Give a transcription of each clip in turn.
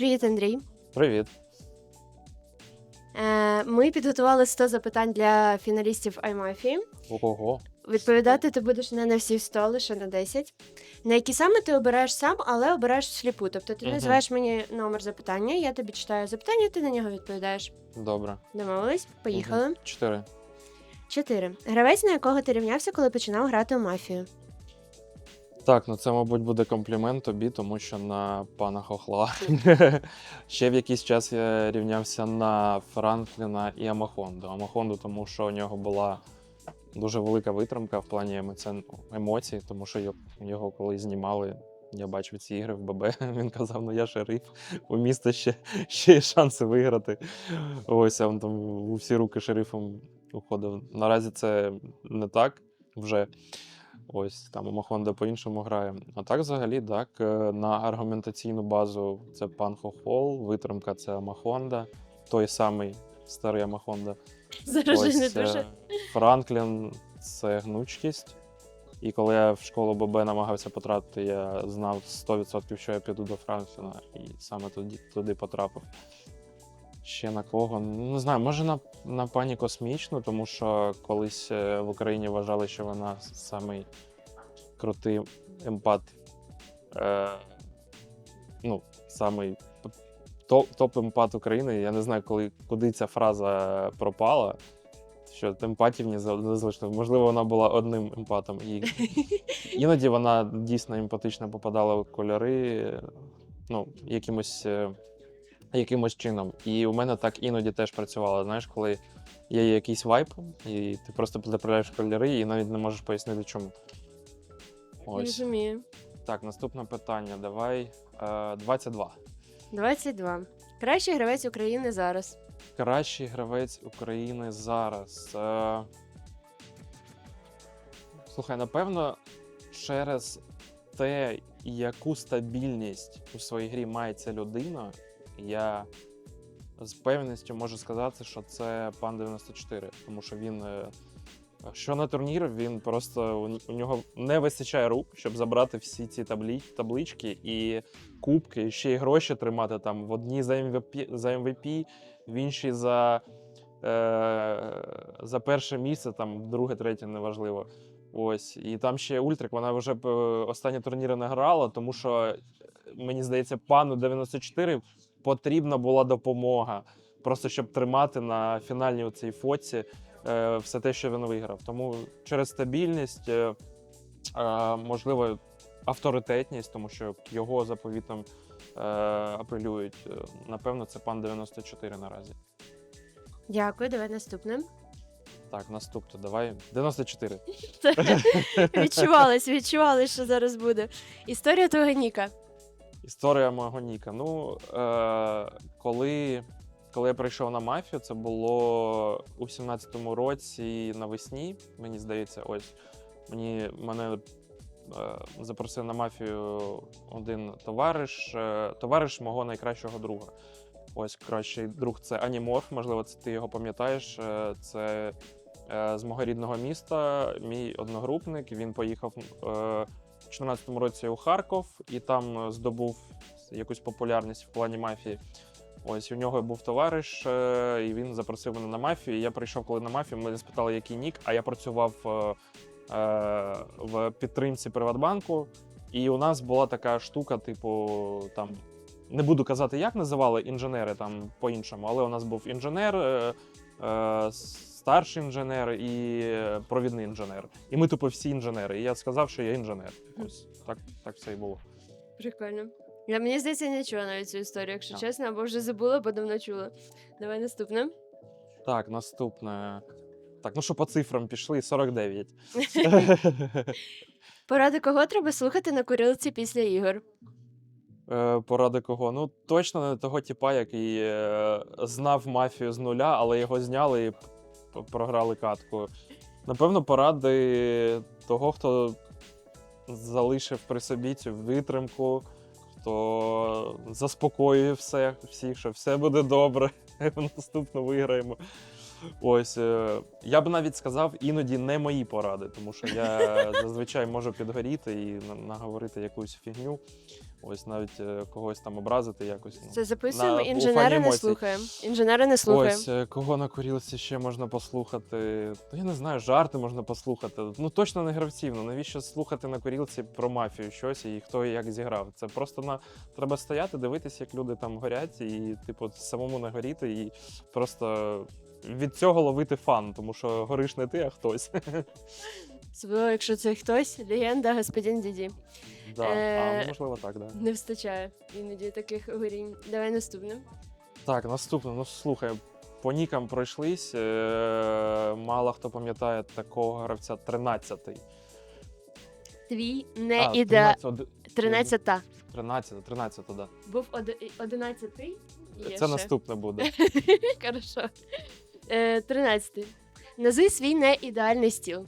Привіт, Андрій. Привіт. Е, ми підготували 100 запитань для фіналістів iMafia. Ого. Відповідати ти будеш не на всі 100, лише на 10. На які саме ти обираєш сам, але обираєш всліпу. Тобто ти Мгм. називаєш мені номер запитання, я тобі читаю запитання, ти на нього відповідаєш. Добре. Домовились? Поїхали. Мгм. Чотири. 4. Гравець, на якого ти рівнявся, коли починав грати у мафію. Так, ну це, мабуть, буде комплімент тобі, тому що на пана Хохла. Ще в якийсь час я рівнявся на Франкліна і Амахонду. Амахонду, тому що у нього була дуже велика витримка в плані емоцій, тому що його- коли знімали. Я бачив ці ігри в ББ. Він казав: ну я шериф, у міста ще, ще є шанси виграти. Ось а він там у всі руки шерифом уходив. Наразі це не так вже. Ось там Махонда по-іншому грає. А так, взагалі, так, е, на аргументаційну базу це пан Хохол, витримка це Амахонда, той самий старий Амахонда. Зараз не дуже. Франклін це гнучкість. І коли я в школу ББ намагався потрапити, я знав 100% що я піду до Франкліна, і саме туди, туди потрапив. Ще на кого? Ну, Не знаю, може на, на пані космічну, тому що колись е, в Україні вважали, що вона самий крутий емпат. Е, ну, самий топ, топ-емпат України. Я не знаю, коли, куди ця фраза пропала. Що емпатів не за- не залишилось. Можливо, вона була одним емпатом. І іноді вона дійсно емпатично попадала в кольори, ну, якимось, е, якимось чином. І у мене так іноді теж працювало. Знаєш, коли є якийсь вайп, і ти просто заправляєш кольори і навіть не можеш пояснити, чому. Ось. Розумію. Так, наступне питання. Давай. Е, 22. 22. Кращий гравець України зараз. Кращий гравець України зараз. Е... Слухай, напевно, через те, яку стабільність у своїй грі має ця людина, я з певністю можу сказати, що це пан 94, тому що він. е, Що на турнір, він просто у- нього не вистачає рук, щоб забрати всі ці таблі, таблички і кубки, і ще й гроші тримати там в одній за MVP, за MVP в іншій за, е, за перше місце, там друге, третє, неважливо. Ось. І там ще Ультрик, вона вже е, останні турніри не грала, тому що, е, мені здається, пану 94 потрібна була допомога. Просто щоб тримати на фінальній оцій фоці е, все те, що він виграв. Тому через стабільність, е, е, можливо, авторитетність, тому що його заповітом апелюють. Напевно, це пан 94 наразі. Дякую, давай наступне. Так, наступне, давай. 94. Відчувалось, відчувалось, що зараз буде. Історія твого Ніка. Історія мого Ніка. Ну, е, коли, коли я прийшов на мафію, це було у 17-му році навесні, мені здається, ось мені мене е, запросив на мафію один товариш, е, товариш мого найкращого друга. Ось кращий друг це Аніморф, можливо, це ти його пам'ятаєш. Е, Це е, з мого рідного міста, мій одногрупник. Він поїхав е, 2014 році у Харков і там е, здобув якусь популярність в плані мафії. Ось у нього був товариш, е, і він запросив мене на мафію. І я прийшов коли на мафію. Мене спитали, який нік, а я працював е, е, в підтримці Приватбанку. І у нас була така штука, типу, там не буду казати, як називали інженери там по-іншому, але у нас був інженер, е, е, старший інженер і е, провідний інженер. І ми, тупо, всі інженери. І я сказав, що я інженер. Ось так, так все і було. Прикольно. Я мені здається, я не чула навіть цю історію, якщо А. чесно, або вже забула, бо давно чула. Давай наступне. Так, наступне. Так, ну що по цифрам пішли? 49. Поради кого треба слухати на курилці після ігор? Е, Поради кого? Ну, точно не того типа, який е, знав мафію з нуля, але його зняли і програли катку. Напевно, поради того, хто залишив при собі цю витримку, хто заспокоює все, всіх, що все буде добре, наступно виграємо. Ось е, я б навіть сказав, іноді не мої поради, тому що я зазвичай можу підгоріти і наговорити якусь фігню. Ось навіть е, когось там образити якось. ну. Це записуємо, на інженери не слухаємо. Інженери не слухаємо. Ось е, кого на курілці ще можна послухати. Ну, я не знаю, жарти можна послухати. Ну точно не гравців. Ну навіщо слухати на курілці про мафію щось і хто як зіграв? Це просто на треба стояти, дивитися, як люди там горять, і типу самому не горіти, і просто від цього ловити фан, тому що гориш не ти, а хтось. Особливо, якщо це хтось, легенда, господин Діді. да. А Е, ну, можливо, так, да. Не вистачає іноді таких горінь. Давай наступне. Так, наступне. Ну слухай, по нікам пройшлись. Е- мало хто пам'ятає такого гравця 13-й. Твій не А, іде 13, од- 13-та. 13, 13, да. Був оди- 11-й. Є Це ще. наступне буде. Хорошо. Е, 13-й. Назви свій неідеальний стіл.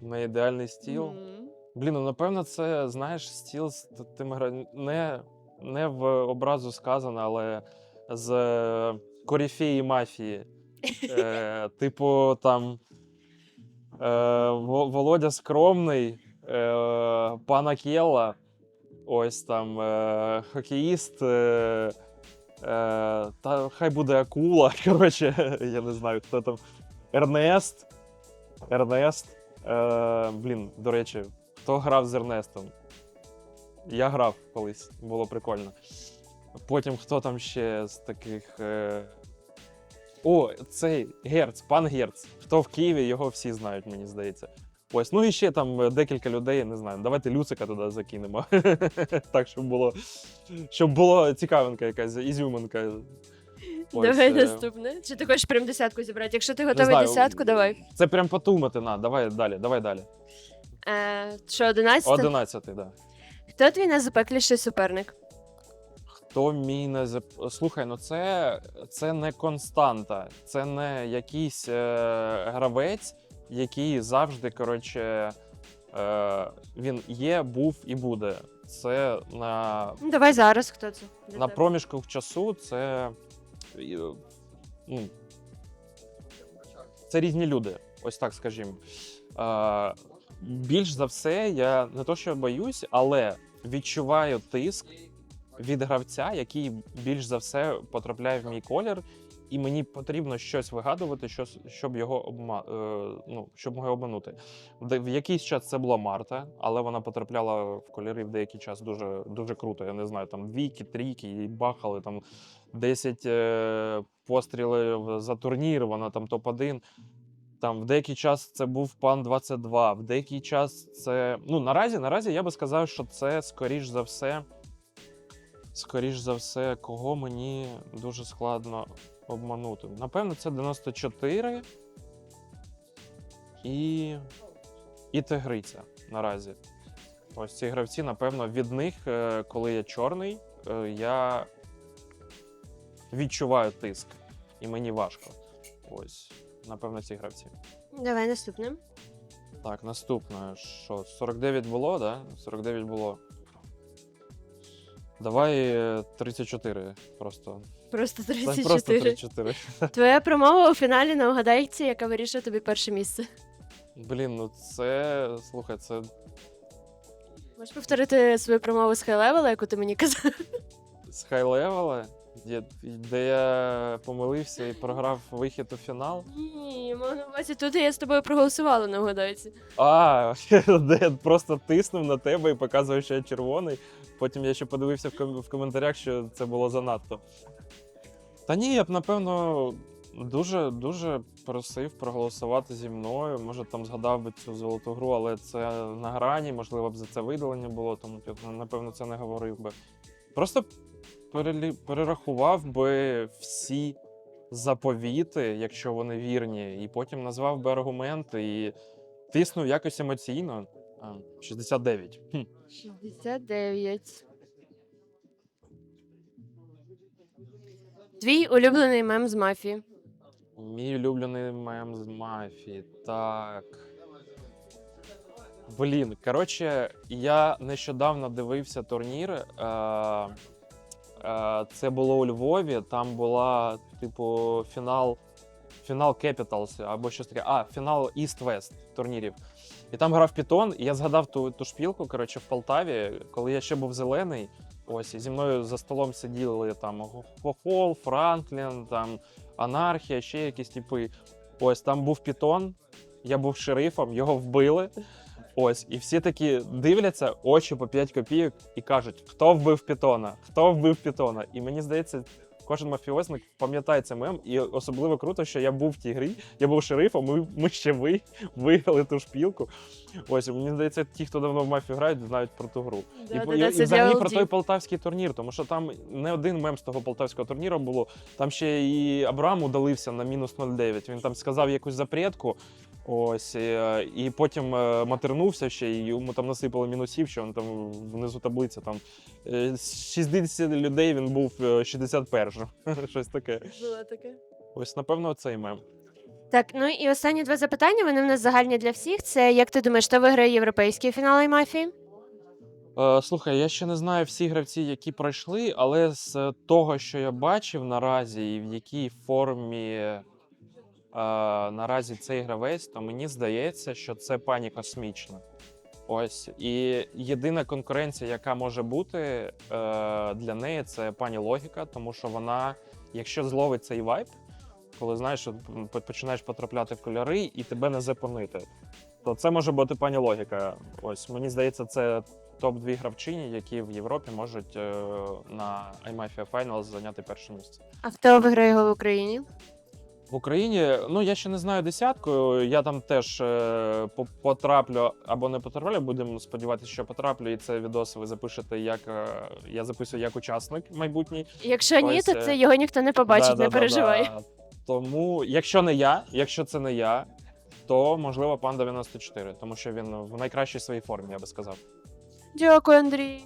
Не ідеальний стіл. Мгм. Блін, ну напевно, це знаєш стіл з т- тими гра... не, не в образу сказано, але з е, мафії. Е, типу, там е, Во- Володя Скромний, е, пана Кєла, ось там е, хокеїст. Е, та хай буде акула. Коротше, я не знаю, хто там. Ернест. Ернест. Е, блін, до речі, хто грав з Ернестом? Я грав колись, було прикольно. Потім хто там ще з таких. Е... О, цей Герц, пан Герц. Хто в Києві, його всі знають, мені здається. Ось, ну і ще там е, декілька людей, не знаю. Давайте Люцика туди закинемо. так, щоб було, щоб було цікавинка якась, ізюминка. Ось, Давай е, наступне. Чи ти хочеш прям десятку зібрати? Якщо ти готовий знаю. десятку, давай. Це прям подумати, на, давай далі, давай далі. Е, що, 11? Одинадцятий, так. Да. Хто твій найзапекліший суперник? Хто мій не зап... Слухай, ну це, це не константа, це не якийсь е, гравець, який завжди, коротше, е, він є, був і буде. Це на, Ну, давай зараз, хто це? Для на тебе. проміжку часу це. е, Ну, це різні люди, ось так скажімо. Е, більш за все, я не то, що боюсь, але відчуваю тиск від гравця, який більш за все потрапляє в мій колір, і мені потрібно щось вигадувати, щоб його обма... е, ну, щоб його обманути. В якийсь час це була Марта, але вона потрапляла в кольори в деякий час дуже, дуже круто. Я не знаю, там двійки, трійки, і бахали там 10 е, пострілів за турнір, вона там топ-1. Там в деякий час це був пан 22, в деякий час це. Ну, наразі, наразі я би сказав, що це скоріш за все. Скоріш за все, кого мені дуже складно обманути. Напевно, це 94 і. І Тигриця наразі. Ось ці гравці, напевно, від них, е, коли я чорний, е, я відчуваю тиск, і мені важко. Ось, напевно, ці гравці. Давай наступне. Так, наступне. Що? 49 було, да? 49 було. Давай е, 34 просто. Просто 34. Просто 34. Твоя промова у фіналі на угадайці, яка вирішує тобі перше місце. Блін, ну це. Слухай, це. Можеш повторити свою промову з хай-левела, яку ти мені казав? з хай-левела, де, я помилився і програв вихід у фінал. Ні, мав на увазі тут я з тобою проголосувала на угадайці. А, де я просто тиснув на тебе і показував, що я червоний. Потім я ще подивився в коментарях, що це було занадто. Та ні, я б напевно дуже дуже просив проголосувати зі мною. Може, там згадав би цю золоту гру, але це на грані, можливо, б за це видалення було, тому я, напевно це не говорив би. Просто перелі- перерахував би всі заповіти, якщо вони вірні, і потім назвав би аргументи і тиснув якось емоційно. А, 69. Хм. 69. Твій улюблений мем з мафії. Мій улюблений мем з мафії. Так. Блін, коротше, я нещодавно дивився турнір. Е, е, це було у Львові. Там була, типу, фінал фінал Capitals або щось таке. А, фінал East-West турнірів. І там грав Пітон, і я згадав ту, ту шпілку, коротше, в Полтаві, коли я ще був зелений. Ось, і зі мною за столом сиділи там Хохол, Франклін, там Анархія, ще якісь типи. Ось там був Пітон, я був шерифом, його вбили. Ось, і всі такі дивляться, очі по 5 копійок і кажуть, хто вбив Пітона, хто вбив Пітона. І мені здається, кожен мафіозник пам'ятає цей мем, і особливо круто, що я був в тій грі, я був шерифом, ми, ми ще ви, виграли ту шпілку. Ось, мені здається, ті, хто давно в мафію грають, знають про ту гру. І, Да, по- да, і, да, і взагалі про той полтавський турнір, тому що там не один мем з того полтавського турніру було. Там ще і Абрам удалився на мінус 0,9. Він там сказав якусь запретку. Ось, е, і потім е, матернувся ще, і йому там насипали мінусів, що він там внизу таблиця там е, з 60 людей він був е, 61-м. Щось таке. Було таке. Ось, напевно, цей мем. Так, ну і останні два запитання. Вони в нас загальні для всіх. Це як ти думаєш, хто виграє європейський фінал і мафії? Е, слухай, я ще не знаю всі гравці, які пройшли, але з того, що я бачив наразі, і в якій формі е, наразі цей гравець, то мені здається, що це пані космічна. Ось. І єдина конкуренція, яка може бути е, для неї, це пані логіка, тому що вона, якщо зловить цей вайб, коли знаєш, починаєш потрапляти в кольори і тебе не запонити, то це може бути пані логіка. Ось мені здається, це топ-2 гравчині, які в Європі можуть е, на iMafia Finals зайняти перше місце. А хто виграє його в Україні? В Україні, ну я ще не знаю десятку. Я там теж е, по- потраплю або не потраплю. Будемо сподіватися, що потраплю, і це відос ви запишете як е, я записую як учасник майбутній. Якщо ні, Ось, то е, це його ніхто не побачить, не Да-да-да-да. переживай. Тому, якщо не я, якщо це не я, то можливо пан 94, тому що він в найкращій своїй формі, я би сказав. Дякую, Андрій.